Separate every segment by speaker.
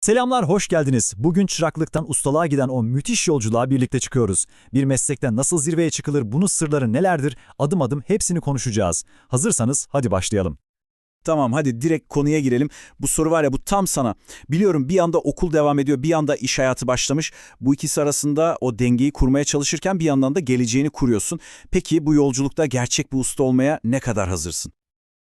Speaker 1: Selamlar, hoş geldiniz. Bugün çıraklıktan ustalığa giden o müthiş yolculuğa birlikte çıkıyoruz. Bir meslekten nasıl zirveye çıkılır, bunun sırları nelerdir, adım adım hepsini konuşacağız. Hazırsanız hadi başlayalım.
Speaker 2: Tamam hadi direkt konuya girelim. Bu soru var ya bu tam sana. Biliyorum bir yanda okul devam ediyor, bir yanda iş hayatı başlamış. Bu ikisi arasında o dengeyi kurmaya çalışırken bir yandan da geleceğini kuruyorsun. Peki bu yolculukta gerçek bir usta olmaya ne kadar hazırsın?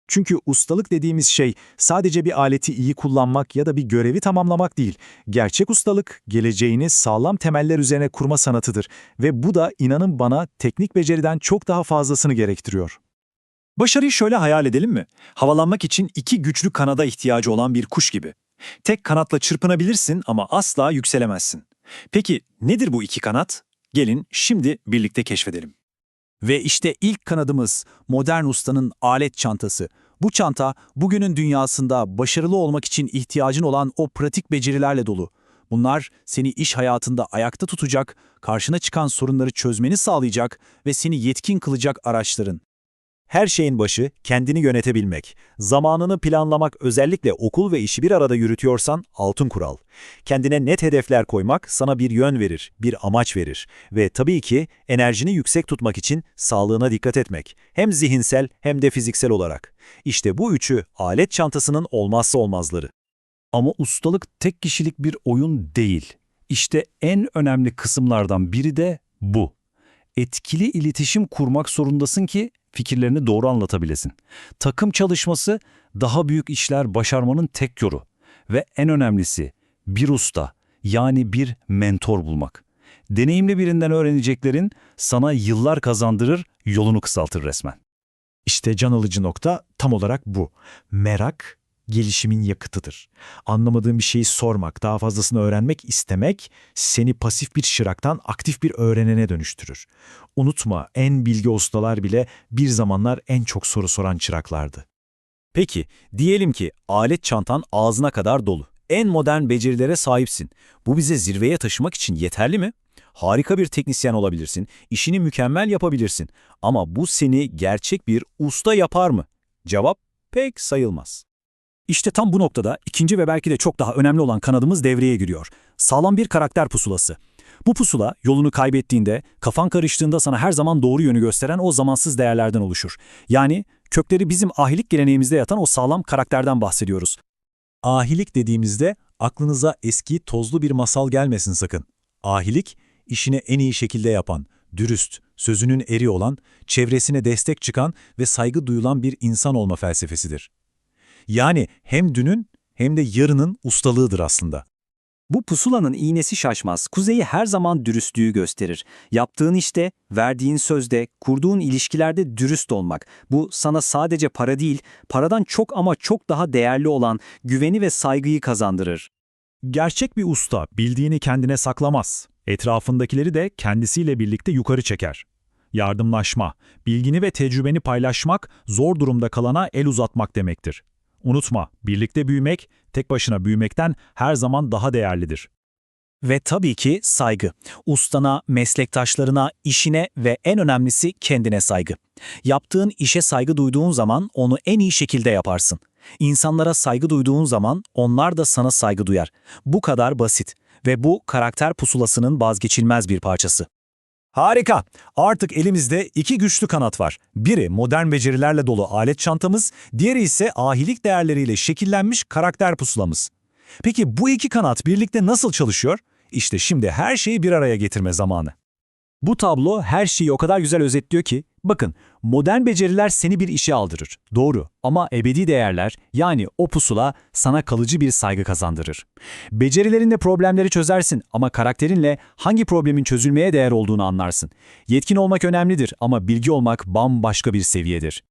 Speaker 1: Çünkü ustalık dediğimiz şey sadece bir aleti iyi kullanmak ya da bir görevi tamamlamak değil. Gerçek ustalık, geleceğini sağlam temeller üzerine kurma sanatıdır ve bu da inanın bana teknik beceriden çok daha fazlasını gerektiriyor. Başarıyı şöyle hayal edelim mi? Havalanmak için iki güçlü kanada ihtiyacı olan bir kuş gibi. Tek kanatla çırpınabilirsin ama asla yükselemezsin. Peki nedir bu iki kanat? Gelin şimdi birlikte keşfedelim. Ve işte ilk kanadımız modern ustanın alet çantası. Bu çanta bugünün dünyasında başarılı olmak için ihtiyacın olan o pratik becerilerle dolu. Bunlar seni iş hayatında ayakta tutacak, karşına çıkan sorunları çözmeni sağlayacak ve seni yetkin kılacak araçların. Her şeyin başı kendini yönetebilmek. Zamanını planlamak özellikle okul ve işi bir arada yürütüyorsan altın kural. Kendine net hedefler koymak sana bir yön verir, bir amaç verir. Ve tabii ki enerjini yüksek tutmak için sağlığına dikkat etmek. Hem zihinsel hem de fiziksel olarak. İşte bu üçü alet çantasının olmazsa olmazları.
Speaker 3: Ama ustalık tek kişilik bir oyun değil. İşte en önemli kısımlardan biri de bu. Etkili iletişim kurmak zorundasın ki fikirlerini doğru anlatabilesin. Takım çalışması daha büyük işler başarmanın tek yolu. Ve en önemlisi bir usta yani bir mentor bulmak. Deneyimli birinden öğreneceklerin sana yıllar kazandırır, yolunu kısaltır resmen.
Speaker 1: İşte can alıcı nokta tam olarak bu. Merak, gelişimin yakıtıdır. Anlamadığın bir şeyi sormak, daha fazlasını öğrenmek istemek seni pasif bir şıraktan aktif bir öğrenene dönüştürür. Unutma, en bilgi ustalar bile bir zamanlar en çok soru soran çıraklardı. Peki, diyelim ki alet çantan ağzına kadar dolu. En modern becerilere sahipsin. Bu bize zirveye taşımak için yeterli mi? Harika bir teknisyen olabilirsin, işini mükemmel yapabilirsin. Ama bu seni gerçek bir usta yapar mı? Cevap pek sayılmaz. İşte tam bu noktada ikinci ve belki de çok daha önemli olan kanadımız devreye giriyor. Sağlam bir karakter pusulası. Bu pusula yolunu kaybettiğinde, kafan karıştığında sana her zaman doğru yönü gösteren o zamansız değerlerden oluşur. Yani kökleri bizim ahilik geleneğimizde yatan o sağlam karakterden bahsediyoruz. Ahilik dediğimizde aklınıza eski tozlu bir masal gelmesin sakın. Ahilik, işini en iyi şekilde yapan, dürüst, sözünün eri olan, çevresine destek çıkan ve saygı duyulan bir insan olma felsefesidir. Yani hem dünün hem de yarının ustalığıdır aslında.
Speaker 4: Bu pusulanın iğnesi şaşmaz. Kuzeyi her zaman dürüstlüğü gösterir. Yaptığın işte, verdiğin sözde, kurduğun ilişkilerde dürüst olmak. Bu sana sadece para değil, paradan çok ama çok daha değerli olan güveni ve saygıyı kazandırır.
Speaker 1: Gerçek bir usta bildiğini kendine saklamaz. Etrafındakileri de kendisiyle birlikte yukarı çeker. Yardımlaşma, bilgini ve tecrübeni paylaşmak, zor durumda kalana el uzatmak demektir. Unutma, birlikte büyümek, tek başına büyümekten her zaman daha değerlidir. Ve tabii ki saygı. Ustana, meslektaşlarına, işine ve en önemlisi kendine saygı. Yaptığın işe saygı duyduğun zaman onu en iyi şekilde yaparsın. İnsanlara saygı duyduğun zaman onlar da sana saygı duyar. Bu kadar basit ve bu karakter pusulasının vazgeçilmez bir parçası. Harika. Artık elimizde iki güçlü kanat var. Biri modern becerilerle dolu alet çantamız, diğeri ise ahilik değerleriyle şekillenmiş karakter pusulamız. Peki bu iki kanat birlikte nasıl çalışıyor? İşte şimdi her şeyi bir araya getirme zamanı. Bu tablo her şeyi o kadar güzel özetliyor ki, bakın modern beceriler seni bir işe aldırır. Doğru ama ebedi değerler yani o pusula sana kalıcı bir saygı kazandırır. Becerilerinle problemleri çözersin ama karakterinle hangi problemin çözülmeye değer olduğunu anlarsın. Yetkin olmak önemlidir ama bilgi olmak bambaşka bir seviyedir.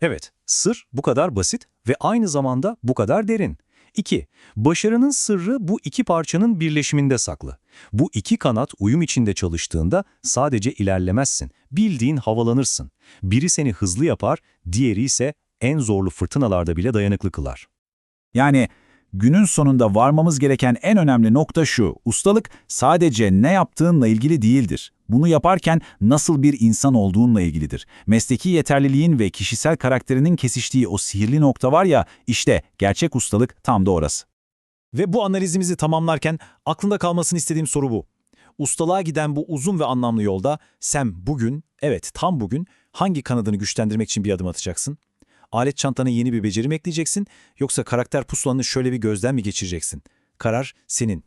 Speaker 3: Evet, sır bu kadar basit ve aynı zamanda bu kadar derin. 2. Başarının sırrı bu iki parçanın birleşiminde saklı. Bu iki kanat uyum içinde çalıştığında sadece ilerlemezsin, bildiğin havalanırsın. Biri seni hızlı yapar, diğeri ise en zorlu fırtınalarda bile dayanıklı kılar.
Speaker 5: Yani günün sonunda varmamız gereken en önemli nokta şu, ustalık sadece ne yaptığınla ilgili değildir. Bunu yaparken nasıl bir insan olduğunla ilgilidir. Mesleki yeterliliğin ve kişisel karakterinin kesiştiği o sihirli nokta var ya, işte gerçek ustalık tam da orası.
Speaker 1: Ve bu analizimizi tamamlarken aklında kalmasını istediğim soru bu. Ustalığa giden bu uzun ve anlamlı yolda sen bugün, evet tam bugün hangi kanadını güçlendirmek için bir adım atacaksın? Alet çantana yeni bir beceri mi ekleyeceksin yoksa karakter pusulanı şöyle bir gözden mi geçireceksin? Karar senin.